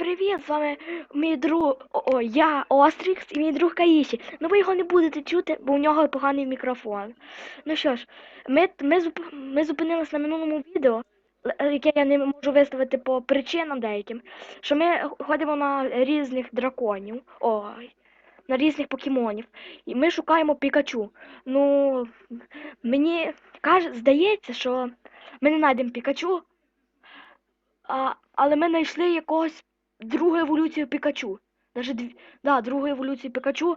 привіт! З вами мій друг. О, я Острікс і мій друг Каїші. Ну ви його не будете чути, бо у нього поганий мікрофон. Ну що ж, ми, ми, зуп, ми зупинились на минулому відео, е, яке я не можу виставити по причинам деяким, що ми ходимо на різних драконів. Ой. На різних покемонів. І ми шукаємо Пікачу. Ну, мені каже, здається, що ми не знайдемо Пікачу, а, але ми знайшли якогось другу еволюцію Пікачу. Даже дві, да, другу еволюцію Пікачу.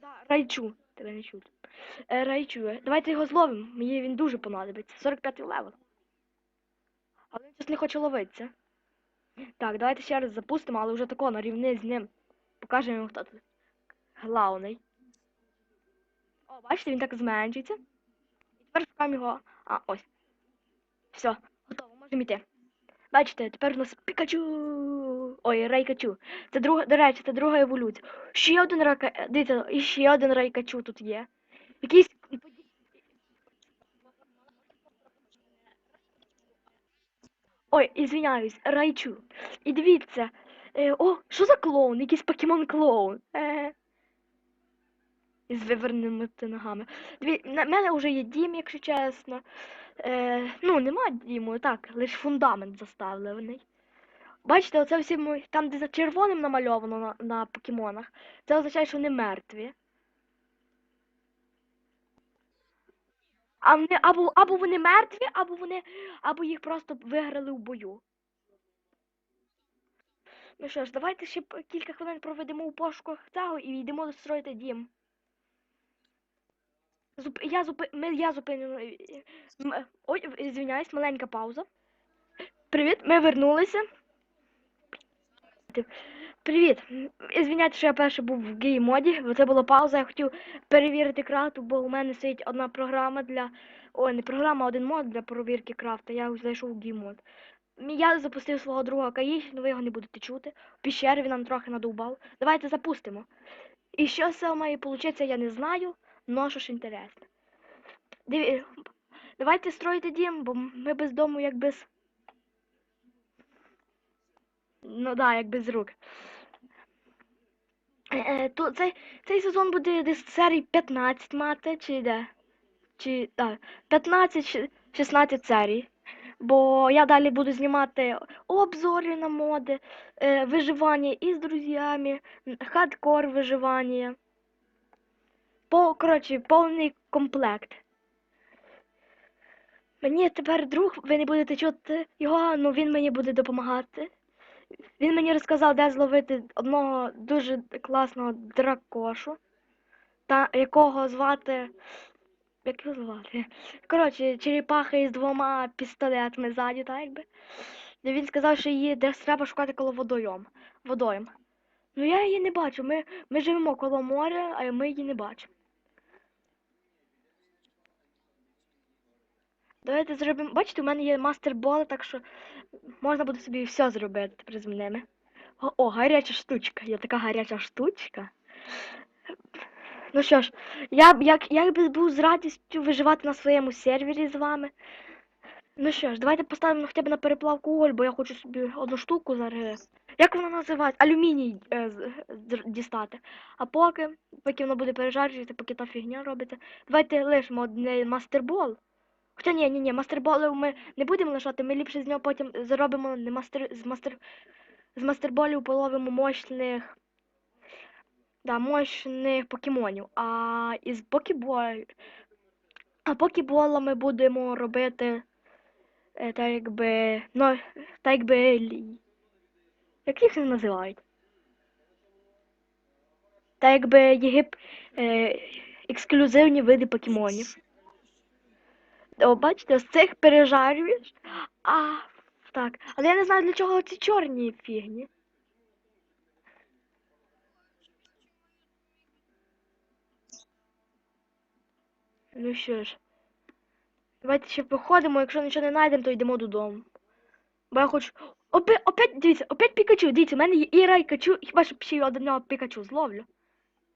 Да, Райчу. Тебе не чути. Е, Райчу. Давайте його зловимо. Мені він дуже понадобиться. 45 левел. Але він щось не хоче ловитися. Так, давайте ще раз запустимо, але вже тако на рівні з ним. Покажемо йому, хто тут. Главний. О, бачите, він так зменшується. І тепер шукаємо його. А, ось. Все, готово, можемо йти. Бачите, тепер у нас Пікачу. Ой, Райкачу. Це друга, до речі, це друга еволюція. Ще один райка. Дивіться, і ще один Райкачу тут є. Якийсь. Ой, ізвиняюсь, Райчу. І дивіться. Е, о, що за клоун? Якийсь покемон клоун. Із виверненими ногами. Диві, на мене вже є дім, якщо чесно. Е, ну, нема діму, так, лише фундамент заставлений. Бачите, оце всі мої, там, де за червоним намальовано на, на покемонах, це означає, що вони мертві. А вони, або, або вони мертві, або вони, або їх просто виграли в бою. Ну що ж, давайте ще кілька хвилин проведемо у пошуках цього і йдемо достроїти дім. Зуп... Я зупи... Ми... Я зупиню... е, Ой, в- маленька пауза. Привіт, ми вернулися. Привіт. М, Извиняйте, що я перший був в гей-моді, бо це була пауза. Я хотів перевірити крафту, бо у мене стоїть одна програма для. Ой, не програма, а один мод для перевірки крафта. Я зайшов в гей-мод. Я запустив свого друга Каїш, але ви його не будете чути. В піщері він нам трохи надовбав. Давайте запустимо. І що з цього має получитися, я не знаю, но що ж інтересно. Диві... Давайте строїти дім, бо ми без дому як без. Ну да, як без рук. Е, е, то цей, цей сезон буде десь серій 15 мати, чи де? Чи так, 15-16 серій. Бо я далі буду знімати обзори на моди, е, виживання із друзями, хардкор виживання. По, коротше, повний комплект. Мені тепер друг, ви не будете чути його, але він мені буде допомагати. Він мені розказав, де зловити одного дуже класного дракошу, та якого звати. Як його звати? Коротше, черепаха із двома пістолетами ззаді, так якби. Він сказав, що її десь треба шукати коло водойом. водойм. Ну я її не бачу. Ми, ми живемо коло моря, а ми її не бачимо. Давайте зробимо. Бачите, у мене є мастер-боли, так що можна буде собі все зробити тепер з ними. О, о, гаряча штучка. Є така гаряча штучка. Ну що ж, я б як, я би був з радістю виживати на своєму сервері з вами. Ну що ж, давайте поставимо хоча б на переплавку уголь, бо я хочу собі одну штуку зараз. Як вона називається? Алюміній е, дістати. А поки, поки воно буде пережарювати, поки та фігня робиться. Давайте лишимо одне мастербол. Хоча ні, ні, ні, мастерболи ми не будемо лишати, ми ліпше з нього потім заробимо не мастер, з мастер, з мастерболів половимо мощних, да, мощних покемонів. А із покебол, а покебола ми будемо робити е, так якби, ну, так якби, як їх вони називають? Так якби єгип, е, ексклюзивні види покемонів. О, бачите, з цих пережарюєш. А, так. Але я не знаю, для чого ці чорні фігні. Ну що ж. Давайте ще походимо, якщо нічого не знайдемо, то йдемо додому. Бо я хочу. Опять, опять, дивіться, опять Пікачу. Дивіться, в мене є і Райкачу, хіба що ще одного Пікачу зловлю.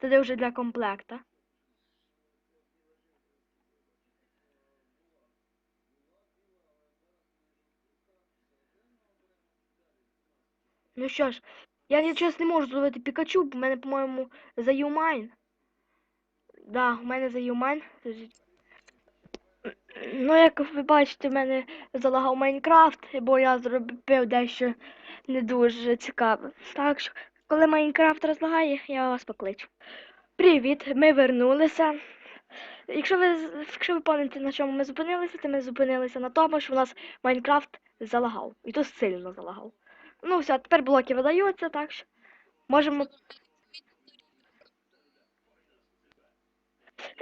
Це вже для комплекта. Ну що ж, я нічого не можу зловити Пікачу, бо в мене, по-моєму, за Юмайн. Да, у мене за Юмайн. Ну, як ви бачите, в мене залагав Майнкрафт, бо я зробив дещо не дуже цікаве. Так що, коли Майнкрафт розлагає, я вас покличу. Привіт, ми вернулися. Якщо ви, якщо ви пам'ятаєте, на чому ми зупинилися, то ми зупинилися на тому, що у нас Майнкрафт залагав. І то сильно залагав. Ну все, тепер блоки видаються, так що можемо.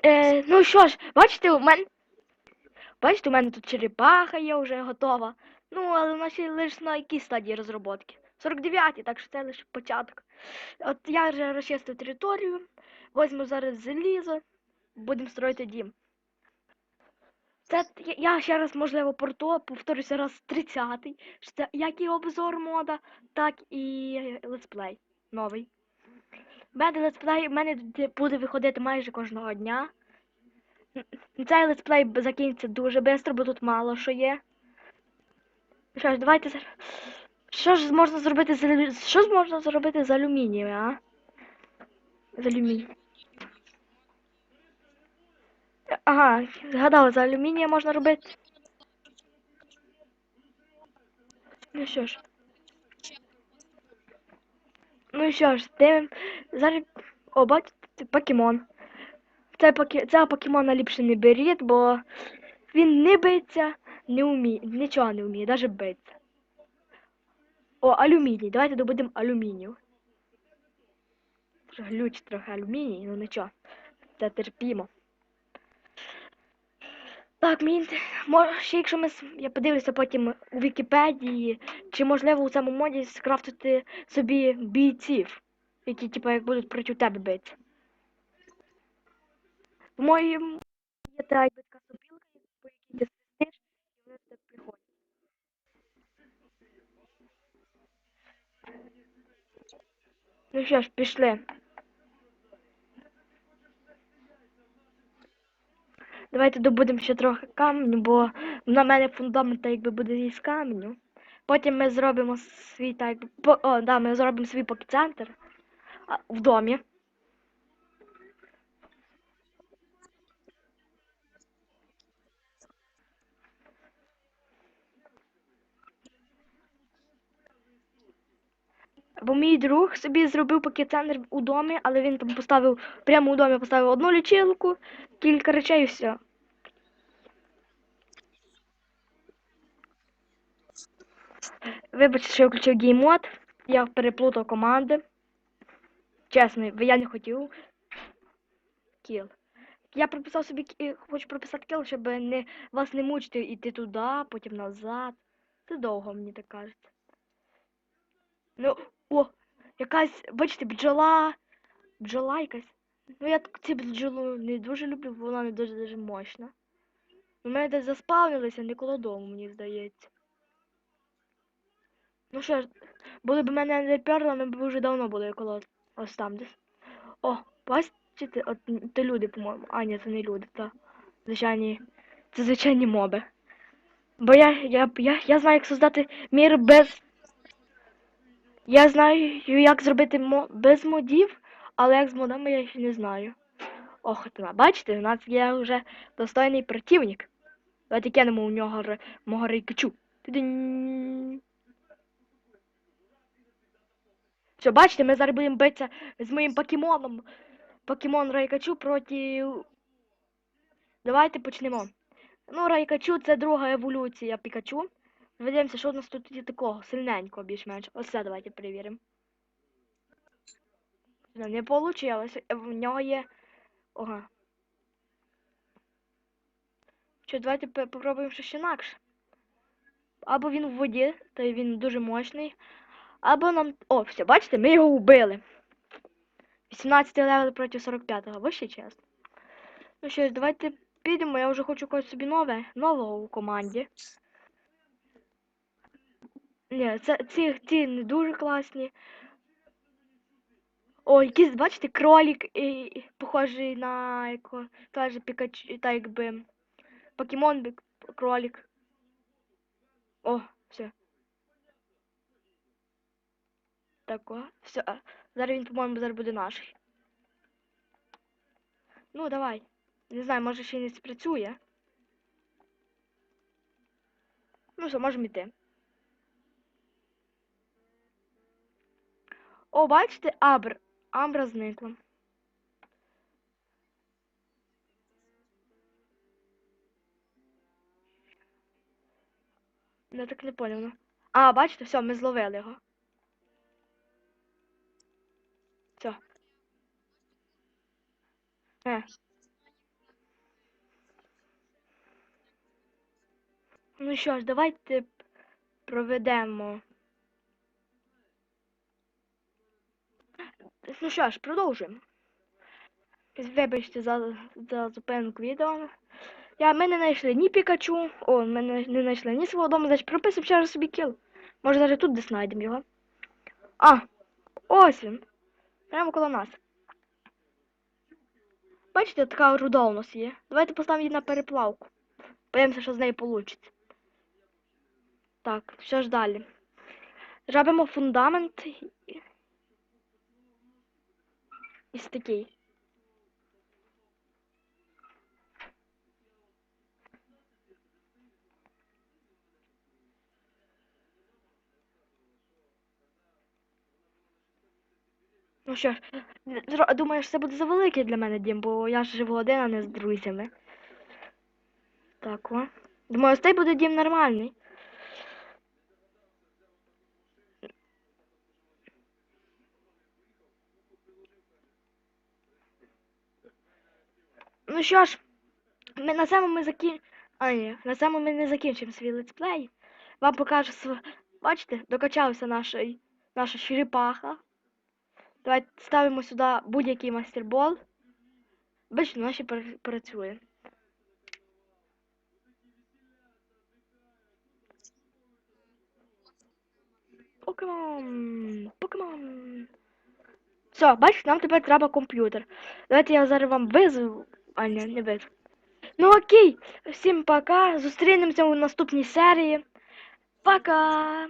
Е, ну що ж, бачите, у мене. Бачите, у мене тут черепаха є вже готова. Ну, але вона ще лише на якій стадії розробки? 49-й, так що це лише початок. От я вже розчистив територію, возьму зараз залізо, будемо строїти дім. Це я- ще раз, можливо, порто, повторюся раз 30-й. що Це як і обзор мода, так і летсплей новий. У мене летсплей в мене буде виходити майже кожного дня. Цей летсплей закінчиться дуже швидко, бо тут мало що є. Що ж, давайте зараз. Що ж можна зробити з. Що ж можна зробити з алюмінієм, а? З алюмінієм. Ага, згадала, з алюмінієм можна робити. Ну що ж. Ну що ж, дивим. Зараз. О, бачите, покемон. Це покі... Цього покемона ліпше не беріть, бо він не биться, не вміє, нічого не вміє, навіть биться. О, алюміній. Давайте добудемо алюмінію. Глюч трохи алюміній, ну нічого. Це терпімо. Так, мені ще якщо ми я подивлюся потім у Вікіпедії, чи можливо у цьому моді скрафтити собі бійців, які типу як будуть проти тебе бити. В моєму є та якби така сопілка, по якій ти свистиш, і вони тебе приходять. Ну що ж, пішли. Давайте добудемо ще трохи каменю, бо на мене фундамент якби буде із каменю. Потім ми зробимо свій так. По, о, да, ми зробимо свій покцентр в домі. Бо мій друг собі зробив покет-центр у домі, але він там поставив прямо у домі поставив одну лічилку, кілька речей і все. Вибачте, що я включив геймод. Я переплутав команди. Чесно, я не хотів. Кіл. Я прописав собі кі- хочу прописати кіл, щоб не, вас не мучити йти туди, потім назад. Це довго, мені так кажеться. Ну, о, якась, бачите, бджола. Бджола якась. Ну я цю бджолу не дуже люблю, бо вона не дуже дуже мощна. У мене десь заспавнилися, не коло дому, мені здається. Ну що ж, були б мене не перли, ми б вже давно були коло ось там десь. О, бачите, от це люди, по-моєму. А, ні, це не люди, це звичайні. Це звичайні моби. Бо я, я, я, я знаю, як создати мір без. Я знаю, як зробити мо... без модів, але як з модами я ще не знаю. Ох, ти, бачите, у нас є вже достойний противник. Давайте кинемо у нього мого рейкачу. Все, бачите, ми зараз будемо битися з моїм покемоном. Покемон Райкачу проти. Давайте почнемо. Ну, Райкачу це друга еволюція Пікачу. Подивимося, що у нас тут є такого сильненького більш-менш. Оце давайте перевіримо. Ну, Не вийшло. В нього є. Ага. Що, давайте попробуємо щось інакше. Або він в воді, то він дуже мощний. Або нам. О, все, бачите, ми його вбили. 18 левел проти 45-го, вище чесно. Ну що давайте підемо, я вже хочу когось собі нове, нового у команді. Ні, це ці, ці не дуже класні. О, якийсь, бачите, кролик, і, похожий на якого, теж Пікачу, так якби покемон кролик. О, все. Тако. Все. а, Зараз він, по-моєму, зараз буде наш. Ну, давай. Не знаю, може ще й не спрацює. Ну все, можемо йти. О, бачите, Абр. Амбра зникла. Я так не поняв, ну. А, бачите, все, ми зловили його. Все. Е. Ну що ж, давайте проведемо. Ну що ж, продовжуємо. Вибачте за, за зупинку відео. Я, ми не знайшли ні Пікачу, о, ми не, знайшли ні свого дому, значить прописуємо ще собі кіл. Може навіть тут десь знайдемо його. А, ось він. Прямо коло нас. Бачите, така руда у нас є. Давайте поставимо її на переплавку. Подивимося, що з нею вийде. Так, що ж далі? Робимо фундамент. і- Ось такий. Ну що ж, думаю, що це буде завеликий для мене дім, бо я ж живу один, а не з друзями. Так, о. Думаю, цей буде дім нормальний. Ну що ж, ми на цьому ми закін... Ні, на цьому ми не закінчимо свій летсплей. Вам покажу св... Бачите, докачався наш... наша черепаха. Давайте ставимо сюди будь-який мастербол. Бачите, наші працює. Покемон! Покемон! Все, бачите, нам тепер треба комп'ютер. Давайте я зараз вам визову. А, ні, не визову. Ну окей, всім пока. Зустрінемося у наступній серії. Пока!